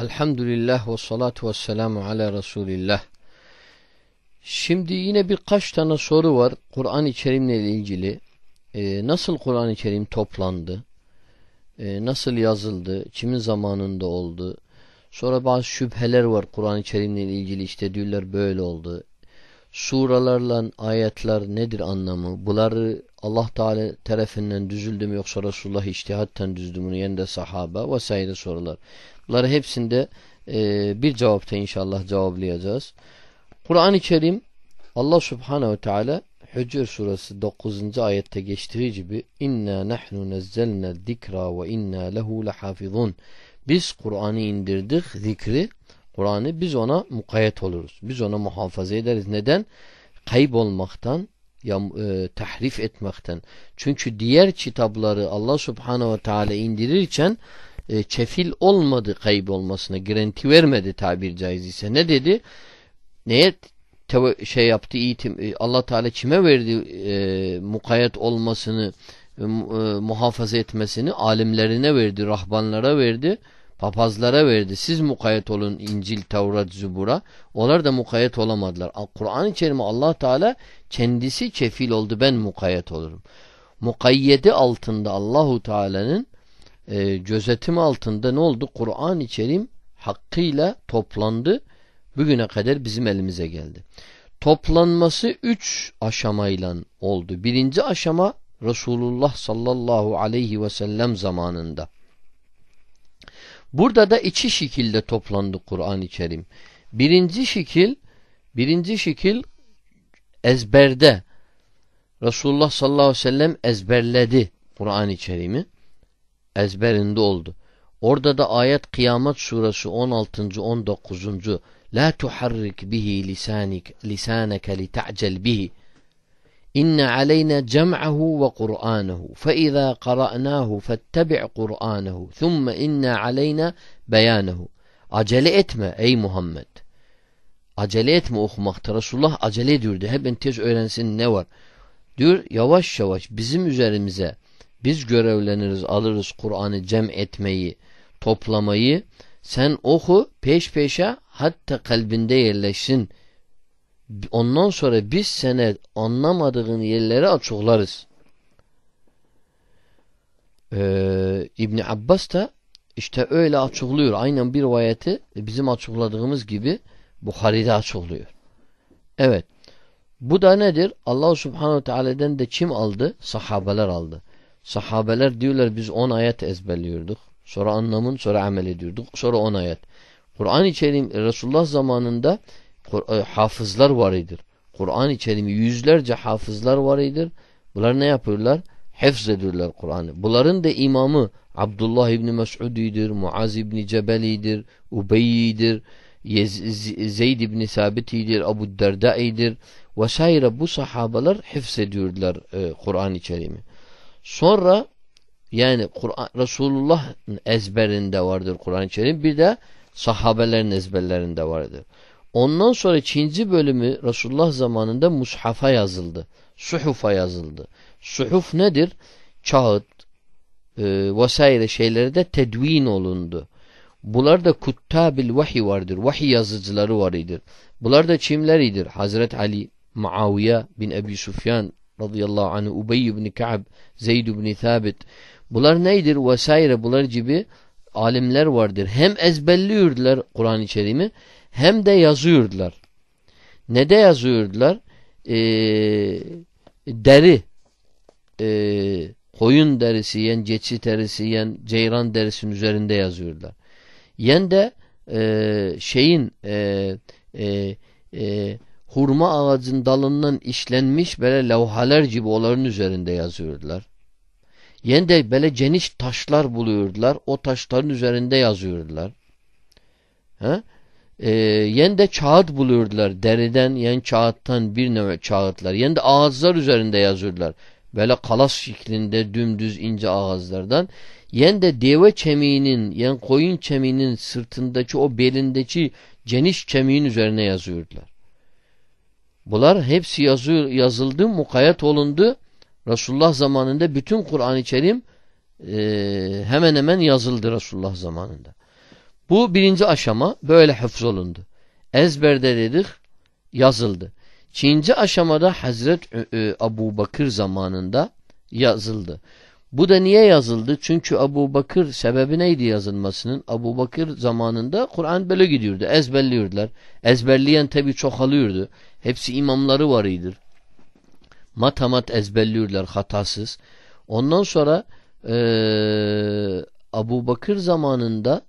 Elhamdülillah ve salatu ve selamu ala Resulillah. Şimdi yine birkaç tane soru var Kur'an-ı Kerim'le ilgili. Ee, nasıl Kur'an-ı Kerim toplandı? Ee, nasıl yazıldı? Kimin zamanında oldu? Sonra bazı şüpheler var Kur'an-ı Kerim'le ilgili işte diyorlar böyle oldu. Suralarla ayetler nedir anlamı? Bunları Allah Teala tarafından düzüldü mü yoksa Resulullah iştihattan düzdü mü? Yani de sahaba vesaire sorular. Bunları hepsinde e, bir cevapta inşallah cevaplayacağız. Kur'an-ı Kerim Allah Subhanahu ve Teala Hücr suresi 9. ayette geçtiği gibi inna nahnu nezzelna zikra ve inna lehu lehafizun. Biz Kur'an'ı indirdik, zikri, Kur'an'ı biz ona mukayyet oluruz. Biz ona muhafaza ederiz. Neden? Kaybolmaktan, ya, e, tahrif etmekten. Çünkü diğer kitapları Allah Subhanahu ve Teala indirirken e, çefil olmadı kaybolmasına, garanti vermedi tabir caiz ise. Ne dedi? Neye şey yaptı itim e, Allah Teala kime verdi e, mukayyet olmasını e, e, muhafaza etmesini alimlerine verdi, rahbanlara verdi, papazlara verdi. Siz mukayyet olun İncil, Tevrat, Zübur'a. Onlar da mukayyet olamadılar. Kur'an-ı Kerim'e Allah Teala kendisi kefil oldu. Ben mukayyet olurum. Mukayyedi altında Allahu Teala'nın e, gözetim altında ne oldu? Kur'an-ı Kerim hakkıyla toplandı. Bugüne kadar bizim elimize geldi. Toplanması üç aşamayla oldu. Birinci aşama Resulullah sallallahu aleyhi ve sellem zamanında. Burada da iki şekilde toplandı Kur'an-ı Kerim. Birinci şekil birinci şekil ezberde Resulullah sallallahu aleyhi ve sellem ezberledi Kur'an-ı Kerim'i ezberinde oldu. Orada da ayet Kıyamet Suresi 16. 19. La tuharrik bihi lisanik lisaneke li ta'cel bihi. İnne aleyna cem'ahu ve Kur'anehu. Fe izâ qara'nâhu fettebi' Kur'anehu. Thumme inne aleyna beyanehu. Acele etme ey Muhammed. Acele etme okumakta. Resulullah acele ediyordu. Hep tez öğrensin ne var. Diyor yavaş yavaş bizim üzerimize biz görevleniriz alırız Kur'an'ı cem etmeyi toplamayı sen oku peş peşe hatta kalbinde yerleşsin Ondan sonra biz sene anlamadığın yerleri açıklarız. Ee, İbni Abbas da işte öyle açıklıyor. Aynen bir rivayeti bizim açıkladığımız gibi Bukhari'de açıklıyor. Evet. Bu da nedir? Allah Subhanahu Teala'dan de kim aldı? Sahabeler aldı. Sahabeler diyorlar biz 10 ayet ezberliyorduk. Sonra anlamın sonra amel ediyorduk. Sonra 10 ayet. Kur'an-ı Kerim Resulullah zamanında e, hafızlar var idir. Kur'an-ı Kerim'i yüzlerce hafızlar var idir. Bunlar ne yapıyorlar? Hefz ediyorlar Kur'an'ı. Bunların da imamı Abdullah İbni Mes'udidir, Muaz İbni Cebeli'dir, Ubeyyi'dir, Zeyd İbni Sabit'idir, Abu Derdai'dir vesaire bu sahabalar hefz ediyorlar e, Kur'an-ı Kerim'i. Sonra yani Kur'an Resulullah'ın ezberinde vardır Kur'an-ı Kerim bir de sahabelerin ezberlerinde vardır. Ondan sonra ikinci bölümü Resulullah zamanında mushafa yazıldı. Suhufa yazıldı. Suhuf nedir? Kağıt e, vesaire şeyleri de tedvin olundu. Bunlar da kuttabil vahiy vardır. Vahiy yazıcıları var idir. Bunlar da kimleridir? Hazret Ali, Muaviye bin Ebi Sufyan radıyallahu anh, Ubey bin Ka'b, Zeyd bin Thabit. Bunlar neydir? Vesaire bunlar gibi alimler vardır. Hem ezberliyordular Kur'an-ı Kerim'i hem de yazıyordular. Ne de yazıyordular? Ee, deri e, koyun derisi yen, geçi derisi yen, ceyran derisinin üzerinde yazıyorlar. Yen de e, şeyin e, e, e, hurma ağacın dalından işlenmiş böyle levhalar gibi onların üzerinde yazıyordular. Yen de böyle geniş taşlar buluyordular. O taşların üzerinde yazıyordular. Ha? e, yen de kağıt buluyordular. Deriden yen kağıttan bir növe kağıtlar. Yen de ağızlar üzerinde yazıyordular. Böyle kalas şeklinde dümdüz ince ağızlardan. Yen de deve kemiğinin, yen koyun kemiğinin sırtındaki o belindeki geniş kemiğin üzerine yazıyordular. Bunlar hepsi yazıyor, yazıldı, mukayyet olundu. Resulullah zamanında bütün Kur'an-ı Kerim e, hemen hemen yazıldı Resulullah zamanında. Bu birinci aşama böyle hıfzolundu. Ezberde dedik yazıldı. İkinci aşamada Hazret Abu Bakır zamanında yazıldı. Bu da niye yazıldı? Çünkü Abu Bakır sebebi neydi yazılmasının? Abu Bakır zamanında Kur'an böyle gidiyordu. Ezberliyordular. Ezberleyen tabi çoğalıyordu. Hepsi imamları varıydır. Matamat ezberliyorlar hatasız. Ondan sonra e, Abu Bakır zamanında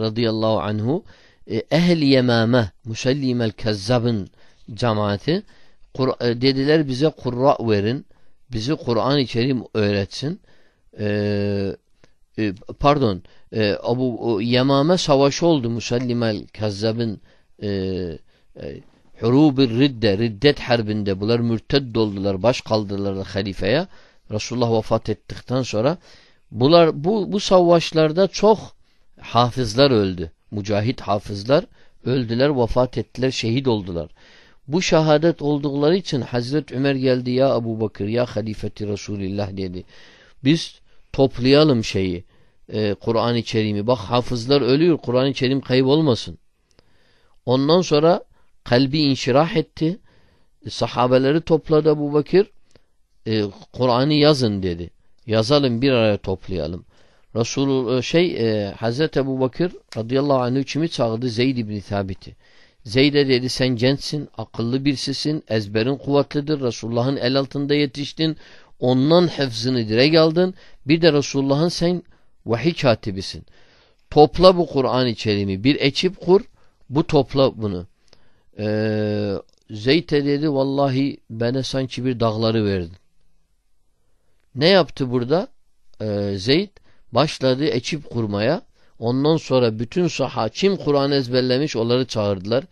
radıyallahu anhu e, ehl yemame Musellimel Kezzab'ın cemaati e, dediler bize kurra verin bizi Kur'an-ı Kerim öğretsin. Ee, e, pardon e, Abu Yemame savaşı oldu Musallimel Kazzab'ın e, e, Hurubir Ridde Riddet Harbinde bunlar mürted oldular baş kaldırdılar halifeye Resulullah vefat ettikten sonra bunlar bu, bu savaşlarda çok hafızlar öldü. Mücahit hafızlar öldüler, vefat ettiler, şehit oldular. Bu şehadet oldukları için Hazret Ömer geldi ya Abu Bakır ya halifeti Resulullah dedi. Biz toplayalım şeyi e, Kur'an-ı Kerim'i. Bak hafızlar ölüyor Kur'an-ı Kerim kaybolmasın. Ondan sonra kalbi inşirah etti. Sahabeleri topladı Abu Bakır. E, Kur'an'ı yazın dedi. Yazalım bir araya toplayalım. Resul e, şey e, Hazreti Ebu Bakır radıyallahu anh kimi çağırdı Zeyd ibn Thabit'i. Zeyd'e dedi sen gençsin, akıllı birisisin, ezberin kuvvetlidir, Resulullah'ın el altında yetiştin, ondan hıfzını direk aldın, bir de Resulullah'ın sen vahiy katibisin. Topla bu Kur'an-ı Kerim'i, bir ekip kur, bu topla bunu. Ee, Zeyd de dedi vallahi bana sanki bir dağları verdin. Ne yaptı burada? Ee, Zeyd başladı ekip kurmaya. Ondan sonra bütün saha kim Kur'an ezberlemiş onları çağırdılar.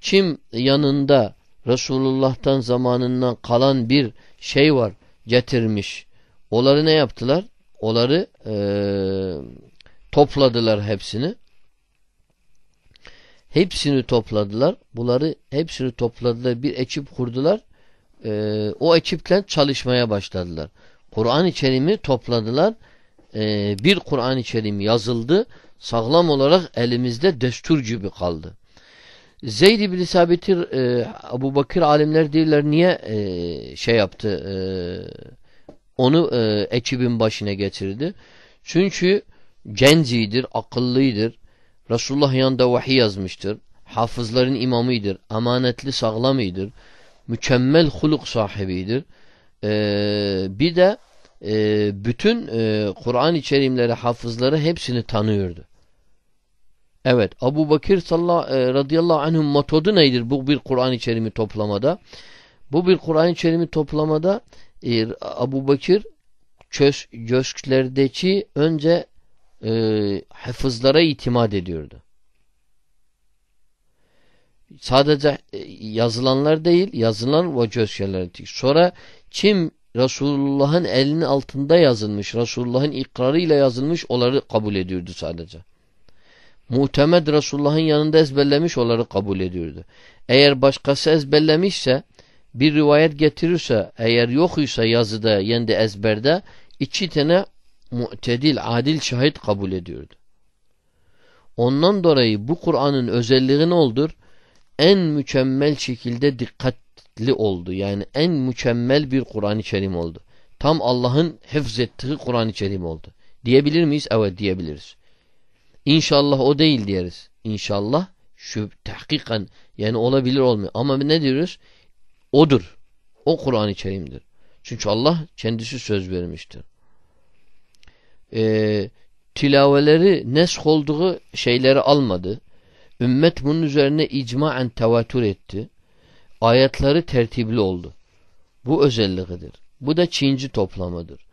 Kim yanında Resulullah'tan zamanından kalan bir şey var getirmiş. Onları ne yaptılar? Onları e, topladılar hepsini. Hepsini topladılar. Bunları hepsini topladılar. Bir ekip kurdular. E, o ekiple çalışmaya başladılar. Kur'an-ı Kerim'i topladılar. E, bir Kur'an-ı Kerim yazıldı sağlam olarak elimizde destur gibi kaldı. Zeyd ibn Sabit'i e, Abu Bakır alimler diyorlar niye e, şey yaptı e, onu e, ekibin başına getirdi. Çünkü gencidir, akıllıydır. Resulullah yanında vahiy yazmıştır. Hafızların imamıdır. Amanetli sağlamıdır. Mükemmel huluk sahibidir. Ee, bir de e, bütün e, Kur'an-ı Kerimleri hafızları hepsini tanıyordu. Evet Abu Bakır sallallahu, e, radıyallahu anh'ın metodu nedir bu bir Kur'an-ı Kerim'i toplamada? Bu bir Kur'an-ı Kerim'i toplamada e, Abu Bakır çöz, köşklerdeki önce e, hafızlara itimat ediyordu. Sadece e, yazılanlar değil yazılan ve köşkler. Sonra kim Resulullah'ın elinin altında yazılmış, Resulullah'ın ikrarıyla yazılmış onları kabul ediyordu sadece muhtemed Resulullah'ın yanında ezberlemiş onları kabul ediyordu. Eğer başkası ezberlemişse bir rivayet getirirse eğer yokuysa yazıda yendi ezberde iki tane mu'tedil, adil şahit kabul ediyordu. Ondan dolayı bu Kur'an'ın özelliği ne oldur? En mükemmel şekilde dikkatli oldu. Yani en mükemmel bir Kur'an-ı Kerim oldu. Tam Allah'ın hıfz ettiği Kur'an-ı Kerim oldu. Diyebilir miyiz? Evet diyebiliriz. İnşallah o değil diyeriz. İnşallah şu tahkikan yani olabilir olmuyor. Ama ne diyoruz? Odur. O Kur'an-ı Kerim'dir. Çünkü Allah kendisi söz vermiştir. Ee, tilaveleri nesk olduğu şeyleri almadı. Ümmet bunun üzerine icmaen tevatür etti. Ayetleri tertibli oldu. Bu özelliğidir. Bu da Çinci toplamadır.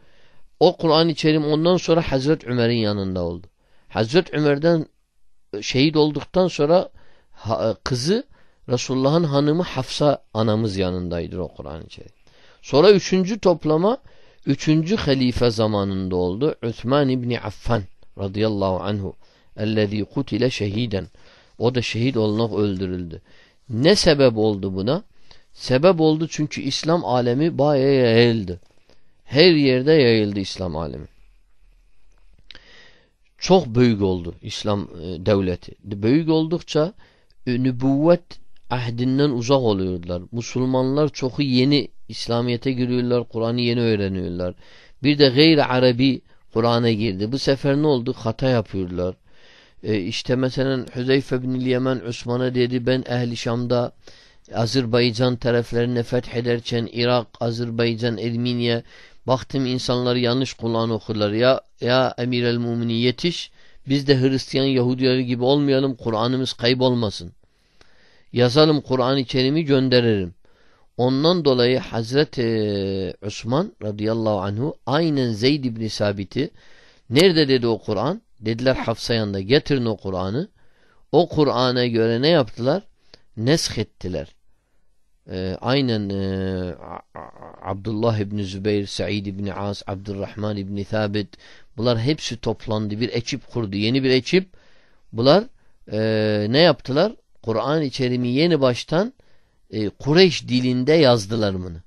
O Kur'an-ı Kerim ondan sonra Hazret Ömer'in yanında oldu. Hazret Ömer'den şehit olduktan sonra kızı Resulullah'ın hanımı Hafsa anamız yanındaydır o Kur'an-ı. Sonra üçüncü toplama üçüncü halife zamanında oldu. Üthman İbni Affan radıyallahu anhu ellezî kutile şehiden. O da şehit olarak öldürüldü. Ne sebep oldu buna? Sebep oldu çünkü İslam alemi bayağı yayıldı. Her yerde yayıldı İslam alemi. Çok büyük oldu İslam e, devleti. Büyük oldukça e, nübüvvet ahdinden uzak oluyorlar. Müslümanlar çok yeni İslamiyet'e giriyorlar, Kur'an'ı yeni öğreniyorlar. Bir de gayri Arabi Kur'an'a girdi. Bu sefer ne oldu? Hata yapıyorlar. E işte mesela Hüzeyfe bin Yemen Osman'a dedi ben ehli Şam'da Azerbaycan taraflarını fethederken Irak, Azerbaycan, Ermeniye baktım insanlar yanlış Kur'an okurlar. Ya ya Emir el Mumini yetiş biz de Hristiyan Yahudileri gibi olmayalım Kur'an'ımız kaybolmasın. Yazalım Kur'an-ı Kerim'i gönderirim. Ondan dolayı Hazreti Osman radıyallahu anhu aynen Zeyd ibn Sabit'i nerede dedi o Kur'an? Dediler Hafsa yanında getirin o Kur'an'ı. O Kur'an'a göre ne yaptılar? Nesk ettiler. Ee, aynen e, Abdullah ibn Zübeyir, Said ibn As, Abdurrahman ibn Thabit bunlar hepsi toplandı. Bir ekip kurdu. Yeni bir ekip. Bunlar e, ne yaptılar? Kur'an-ı yeni baştan e, Kureyş dilinde yazdılar bunu.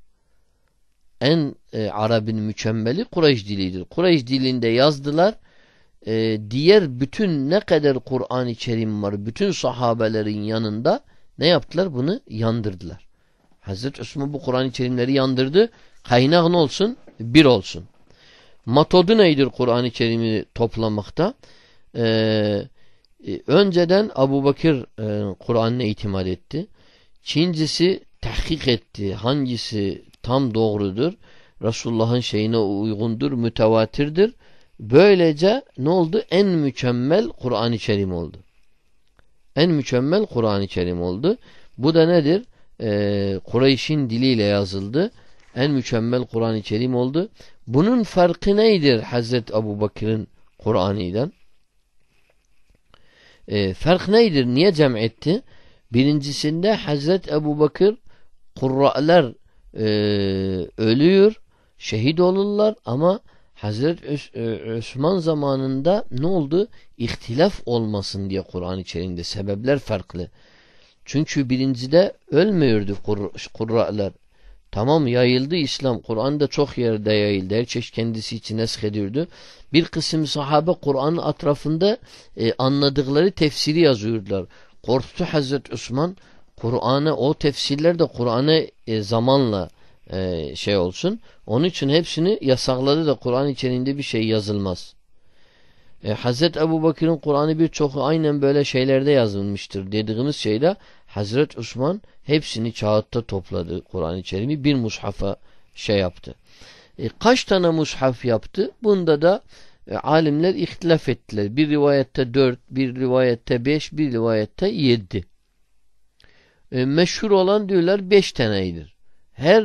En e, Arap'ın mükemmeli Kureyş dilidir. Kureyş dilinde yazdılar. E, diğer bütün ne kadar Kur'an-ı Kerim var, bütün sahabelerin yanında ne yaptılar? Bunu yandırdılar. Hazreti Osman bu Kur'an-ı Kerimleri yandırdı. Kaynak ne olsun? Bir olsun. Matodu neydir Kur'an-ı Kerim'i toplamakta? Ee, önceden Abu Bakır e, Kur'an'ına itimat etti. Çincisi tahkik etti. Hangisi tam doğrudur? Resulullah'ın şeyine uygundur, mütevatirdir. Böylece ne oldu? En mükemmel Kur'an-ı Kerim oldu. En mükemmel Kur'an-ı Kerim oldu. Bu da nedir? Ee, Kureyş'in diliyle yazıldı. En mükemmel Kur'an-ı Kerim oldu. Bunun farkı neydir Hazreti Abu Bakır'ın Kur'an'ıyla? Ee, fark neydir? Niye cem etti? Birincisinde Hazreti Ebu Bakır kurra'lar e, ölüyor, şehit olurlar ama Hazreti e, Osman zamanında ne oldu? İhtilaf olmasın diye Kur'an-ı Kerim'de sebepler farklı. Çünkü birincide ölmüyordu kur, kurra'lar. Tamam yayıldı İslam. Kur'an'da çok yerde yayıldı. Her çeşit kendisi için esk ediyordu. Bir kısım sahabe Kur'an'ın etrafında e, anladıkları tefsiri yazıyordular. Korktu Hazreti Osman Kur'an'ı o tefsirler de Kur'an'ı e, zamanla e, şey olsun. Onun için hepsini yasakladı da Kur'an içerisinde bir şey yazılmaz. E, Hazreti Ebu Bakır'ın Kur'an'ı birçok aynen böyle şeylerde yazılmıştır dediğimiz şeyde Hazreti Osman hepsini kağıtta topladı Kur'an-ı Kerim'i bir mushafa şey yaptı. E, kaç tane mushaf yaptı? Bunda da e, alimler ihtilaf ettiler. Bir rivayette dört, bir rivayette beş, bir rivayette yedi. E, meşhur olan diyorlar beş taneydir. Her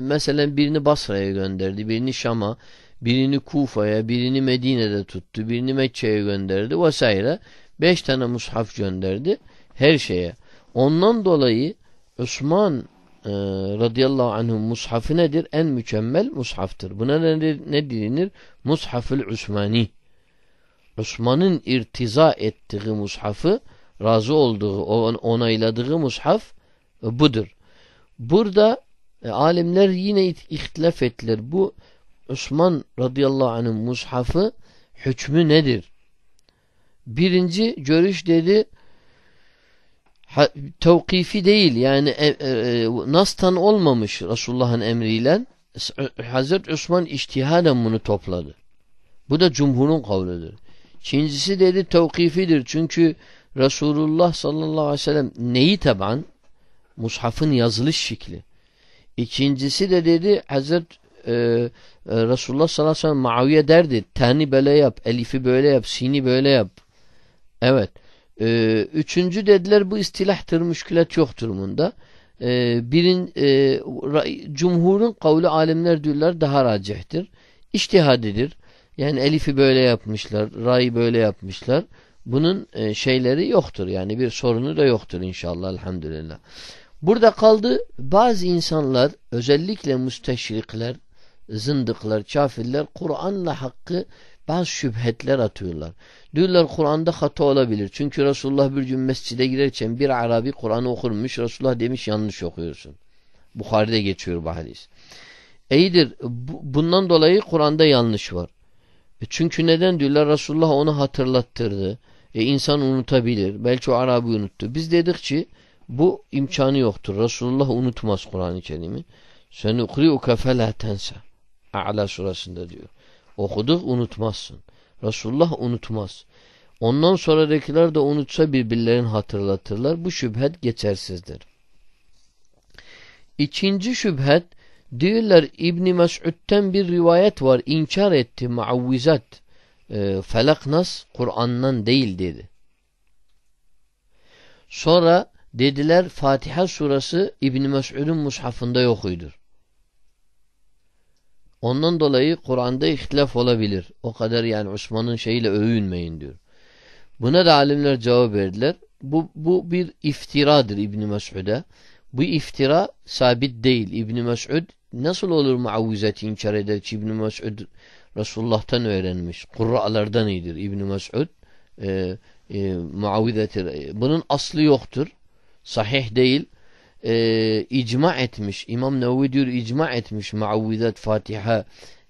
mesela birini Basra'ya gönderdi, birini Şam'a, birini Kufa'ya, birini Medine'de tuttu, birini Mekke'ye gönderdi vesaire. Beş tane mushaf gönderdi her şeye. Ondan dolayı Osman e, radıyallahu anh'ın mushafı nedir? En mükemmel mushaftır. Buna ne, ne denir? Mushafül Osmani. Osman'ın irtiza ettiği mushafı razı olduğu, onayladığı mushaf e, budur. Burada e, alimler yine ihtilaf ettiler. Bu Osman radıyallahu anh'ın mushafı hükmü nedir? Birinci görüş dedi tevkifi değil yani e, e, e, nastan olmamış Resulullah'ın emriyle Hazreti Osman iştihaden bunu topladı. Bu da cumhurun kavludur. İkincisi dedi tevkifidir çünkü Resulullah sallallahu aleyhi ve sellem neyi taban? Mushafın yazılış şekli. İkincisi de dedi Hazret e, e, Resulullah sallallahu aleyhi ve sellem Muaviye derdi. Tani böyle yap, elifi böyle yap, sini böyle yap. Evet. Ee, üçüncü dediler bu istilahtır, müşkülat yoktur bunda. Ee, birin, e, cumhurun kavli alimler diyorlar daha racihtir. İçtihadidir. Yani elifi böyle yapmışlar, ra'yı böyle yapmışlar. Bunun e, şeyleri yoktur yani bir sorunu da yoktur inşallah elhamdülillah. Burada kaldı bazı insanlar özellikle müsteşrikler, zındıklar, kafirler Kur'an'la hakkı bazı şüphetler atıyorlar. Diyorlar Kur'an'da hata olabilir. Çünkü Resulullah bir gün mescide girerken bir Arabi Kur'an'ı okurmuş. Resulullah demiş yanlış okuyorsun. Bukhari'de geçiyor bu hadis. İyidir. bundan dolayı Kur'an'da yanlış var. E çünkü neden diyorlar? Resulullah onu hatırlattırdı. E insan unutabilir. Belki o Arabi unuttu. Biz dedik ki bu imkanı yoktur. Resulullah unutmaz Kur'an-ı Kerim'i. Senukri'uke felâ tense. A'la surasında diyor. Okuduk unutmazsın. Resulullah unutmaz. Ondan sonradakiler de unutsa birbirlerini hatırlatırlar. Bu şüphet geçersizdir. İkinci şüphet diyorlar İbn Mes'ud'den bir rivayet var. İnkar etti muavvizat. E, felak nas Kur'an'dan değil dedi. Sonra dediler Fatiha surası İbn Mes'ud'un mushafında yokuydur. Ondan dolayı Kur'an'da ihtilaf olabilir. O kadar yani Osman'ın şeyiyle övünmeyin diyor. Buna da alimler cevap verdiler. Bu, bu bir iftiradır İbn Mes'ud'a. Bu iftira sabit değil. İbn Mes'ud nasıl olur muavvizeti inkar eder ki İbn Mes'ud Resulullah'tan öğrenmiş. Kurra'lardan iyidir İbn Mes'ud. E, e, muavvizetir. Bunun aslı yoktur. Sahih değil. E, icma etmiş. İmam Nevevi diyor icma etmiş. Muavvizet Fatiha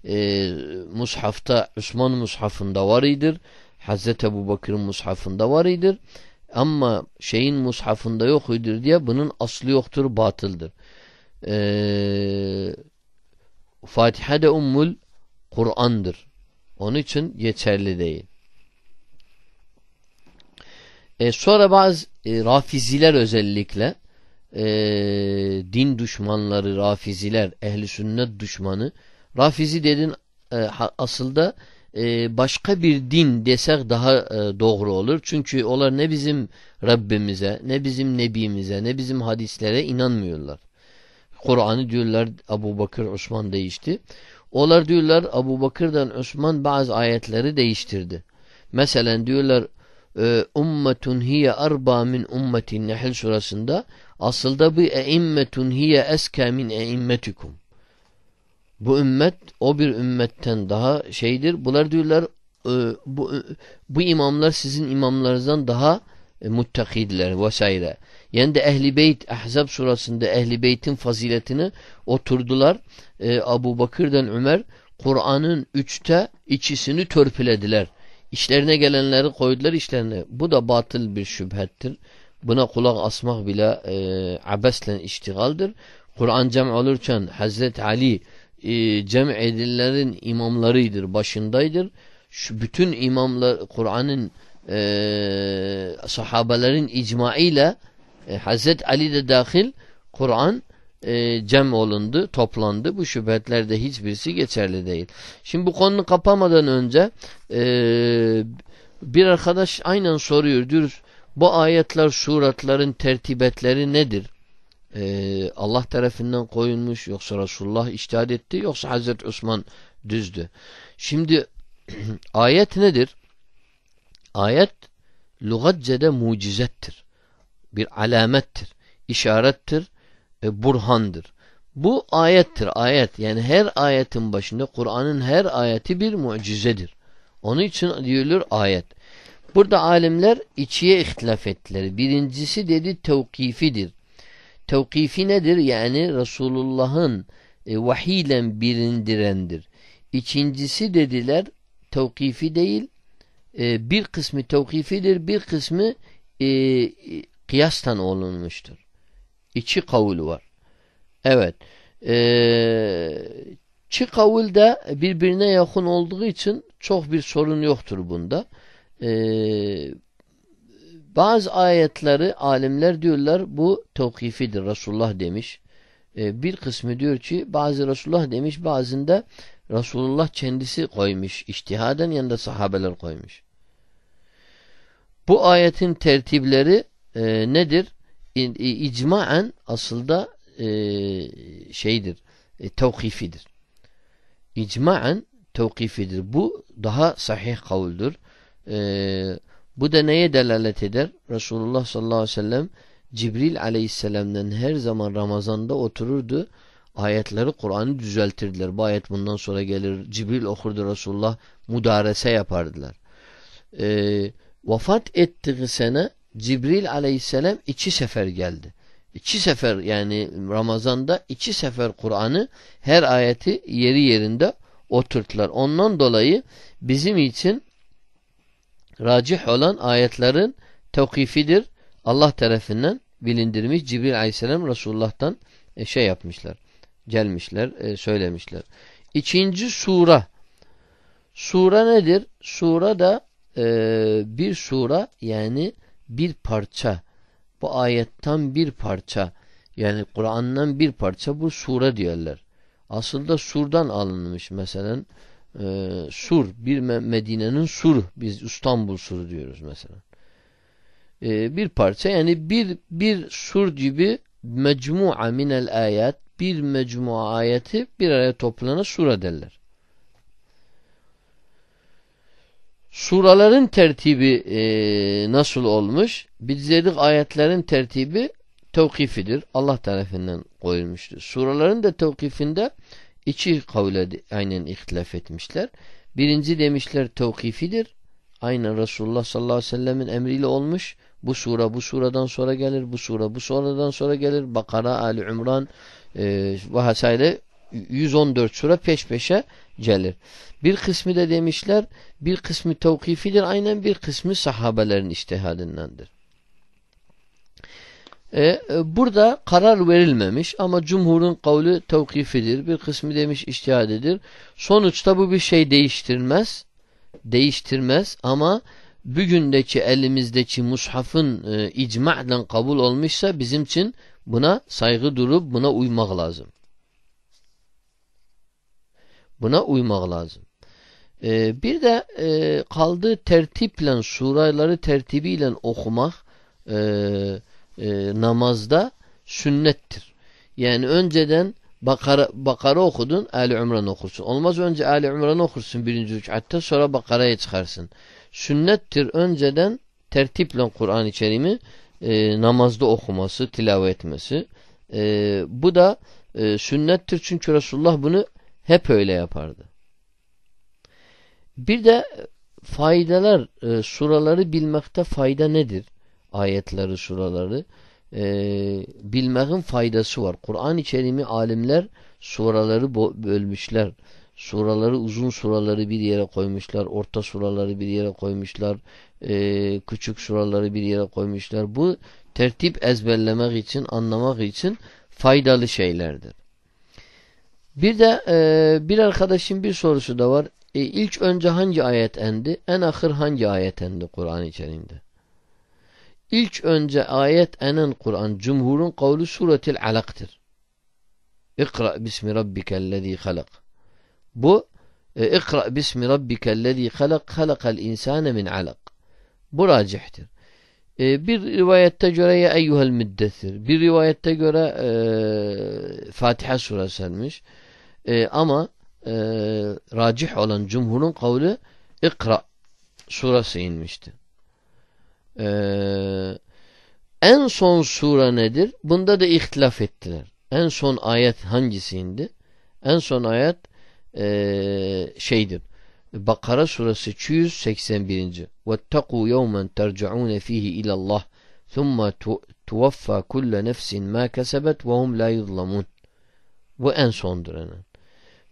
e, mushafta Osman mushafında var idir. Hazreti Ebu Bakır'ın mushafında var idir. Ama şeyin mushafında yok idir diye bunun aslı yoktur, batıldır. Ee, Fatiha de ummul Kur'an'dır. Onun için geçerli değil. Ee, sonra bazı e, rafiziler özellikle e, din düşmanları, rafiziler, ehli sünnet düşmanı rafizi dedin e, aslında e, başka bir din desek daha e, doğru olur. Çünkü onlar ne bizim Rabbimize, ne bizim Nebimize, ne bizim hadislere inanmıyorlar. Kur'an'ı diyorlar Abu Bakır, Osman değişti. Onlar diyorlar Abu Bakır'dan Osman bazı ayetleri değiştirdi. Mesela diyorlar e, ummetun hiye arba min ummetin Nehl surasında aslında bu eimmetun hiye eska min eimmetikum. Bu ümmet o bir ümmetten daha şeydir. Bunlar diyorlar e, bu, bu imamlar sizin imamlarınızdan daha e, muttakidiler vesaire. Yani de Ehli Beyt Ahzab surasında Ehli Beyt'in faziletini oturdular. E, Abu Bakır'dan Ömer Kur'an'ın üçte ikisini törpülediler. İşlerine gelenleri koydular işlerine. Bu da batıl bir şüphettir. Buna kulak asmak bile e, abesle iştigaldir. Kur'an cem olurken Hazreti Ali e, cem edilenlerin imamlarıdır, başındaydır. Şu bütün imamlar Kur'an'ın e, sahabelerin icmaıyla e, Hazreti Ali de dahil Kur'an e, cem olundu, toplandı. Bu şüphetlerde hiçbirisi geçerli değil. Şimdi bu konunu kapamadan önce e, bir arkadaş aynen soruyor. Diyoruz bu ayetler, suratların tertibetleri nedir? e, Allah tarafından koyulmuş yoksa Resulullah iştihad etti yoksa Hazreti Osman düzdü. Şimdi ayet nedir? Ayet lügatcede mucizettir. Bir alamettir. işarettir. E, burhandır. Bu ayettir. Ayet yani her ayetin başında Kur'an'ın her ayeti bir mucizedir. Onun için diyorlar ayet. Burada alimler içiye ihtilaf ettiler. Birincisi dedi tevkifidir. Tevkifi nedir? Yani Resulullah'ın e, vahiyle birindirendir. İkincisi dediler tevkifi değil e, bir kısmı tevkifidir bir kısmı e, kıyastan olunmuştur. İki kavul var. Evet. E, çi kavul da birbirine yakın olduğu için çok bir sorun yoktur bunda. Eee bazı ayetleri alimler diyorlar bu tevkifidir. Resulullah demiş. Ee, bir kısmı diyor ki bazı Resulullah demiş bazında Resulullah kendisi koymuş. İçtihaden yanında sahabeler koymuş. Bu ayetin tertipleri e, nedir? İcmaen aslında e, şeydir. E, tevkifidir. İcmaen tevkifidir. Bu daha sahih kavuldür. Eee bu da neye delalet eder? Resulullah sallallahu aleyhi ve sellem Cibril aleyhisselam'dan her zaman Ramazan'da otururdu. Ayetleri Kur'an'ı düzeltirdiler. Bu ayet bundan sonra gelir. Cibril okurdu Resulullah mudarese yapardılar. Ee, vefat ettiği sene Cibril aleyhisselam iki sefer geldi. İki sefer yani Ramazan'da iki sefer Kur'an'ı her ayeti yeri yerinde oturttular. Ondan dolayı bizim için racih olan ayetlerin tevkifidir. Allah tarafından bilindirmiş. Cibril aleyhisselam Resulullah'tan e, şey yapmışlar. Gelmişler, e, söylemişler. İkinci sura. Sura nedir? Sura da e, bir sura yani bir parça. Bu ayetten bir parça. Yani Kur'an'dan bir parça bu sura diyorlar. Aslında surdan alınmış mesela. E, sur, bir Medine'nin sur. Biz İstanbul suru diyoruz mesela. E, bir parça yani bir bir sur gibi mecmu'a minel ayet bir mecmua ayeti bir araya toplana sura derler. Suraların tertibi e, nasıl olmuş? Biz dedik ayetlerin tertibi tevkifidir. Allah tarafından koyulmuştur. Suraların da tevkifinde iki kavle aynen ihtilaf etmişler. Birinci demişler tevkifidir. Aynen Resulullah sallallahu aleyhi ve sellemin emriyle olmuş. Bu sura bu suradan sonra gelir. Bu sura bu suradan sonra gelir. Bakara, Ali İmran e, ve hasaire 114 sura peş peşe gelir. Bir kısmı da demişler bir kısmı tevkifidir. Aynen bir kısmı sahabelerin iştihadindendir. E, e, burada karar verilmemiş ama cumhurun kavli tevkifidir. Bir kısmı demiş iştihadidir. Sonuçta bu bir şey değiştirmez. Değiştirmez ama bugündeki elimizdeki mushafın e, icma'den kabul olmuşsa bizim için buna saygı durup buna uymak lazım. Buna uymak lazım. Ee, bir de e, kaldığı tertiple suraları tertibiyle okumak e, e, namazda sünnettir. Yani önceden Bakara, Bakara okudun, Ali Ümran okursun. Olmaz önce Ali Ümran okursun birinci rükatta sonra Bakara'ya çıkarsın. Sünnettir önceden tertiple Kur'an-ı Kerim'i e, namazda okuması, tilavet etmesi. E, bu da e, sünnettir çünkü Resulullah bunu hep öyle yapardı. Bir de faydalar, e, suraları bilmekte fayda nedir? Ayetleri, suraları. E, bilmekin faydası var. Kur'an-ı Kerim'i alimler suraları bölmüşler. Suraları uzun suraları bir yere koymuşlar. Orta suraları bir yere koymuşlar. E, küçük suraları bir yere koymuşlar. Bu tertip ezberlemek için, anlamak için faydalı şeylerdir. Bir de e, bir arkadaşın bir sorusu da var. E, ilk önce hangi ayet endi? En ahır hangi ayet endi Kur'an-ı Kerim'de? İlk önce ayet enen Kur'an cumhurun kavlu suretil alaktır. İkra bismi rabbikellezî halak. Bu e, İkra bismi rabbikellezî halak halakal insâne min alak. Bu racihtir. E, bir rivayette göre ya eyyuhel müddessir. Bir rivayette göre e, Fatiha suresi. E, ama e, racih olan cumhurun kavli İkra suresi inmişti. E, en son sure nedir? Bunda da ihtilaf ettiler. En son ayet hangisi indi? En son ayet e, şeydir. Bakara suresi 281. وَاتَّقُوا يَوْمًا تَرْجَعُونَ ف۪يهِ اِلَى اللّٰهِ ثُمَّ تُوَفَّى كُلَّ نَفْسٍ مَا كَسَبَتْ وَهُمْ لَا يُظْلَمُونَ Bu en sondur. Yani.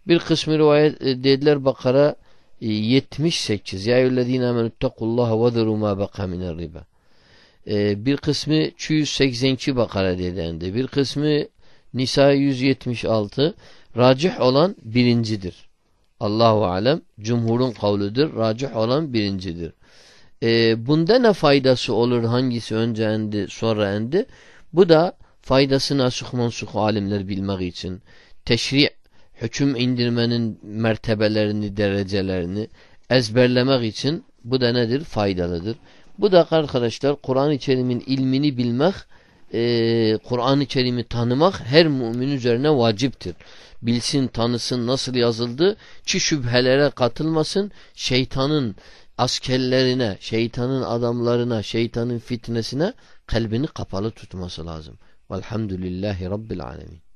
Bir kısmı rivayet e, dediler Bakara 78. Ya eyyühellezine amenüttekullaha ve zeru ma baka minel riba. E, bir kısmı 282 Bakara dedendi. Bir kısmı Nisa 176. Racih olan birincidir. Allahu alem cumhurun kavludur. Racih olan birincidir. E, bunda ne faydası olur? Hangisi önce endi sonra endi? Bu da faydasını asık mansuk alimler bilmek için. Teşri' hüküm indirmenin mertebelerini, derecelerini ezberlemek için bu da nedir? Faydalıdır. Bu da arkadaşlar Kur'an-ı Kerim'in ilmini bilmek, e, Kur'an-ı Kerim'i tanımak her mümin üzerine vaciptir. Bilsin, tanısın nasıl yazıldı ki şüphelere katılmasın, şeytanın askerlerine, şeytanın adamlarına, şeytanın fitnesine kalbini kapalı tutması lazım. Velhamdülillahi Rabbil Alemin.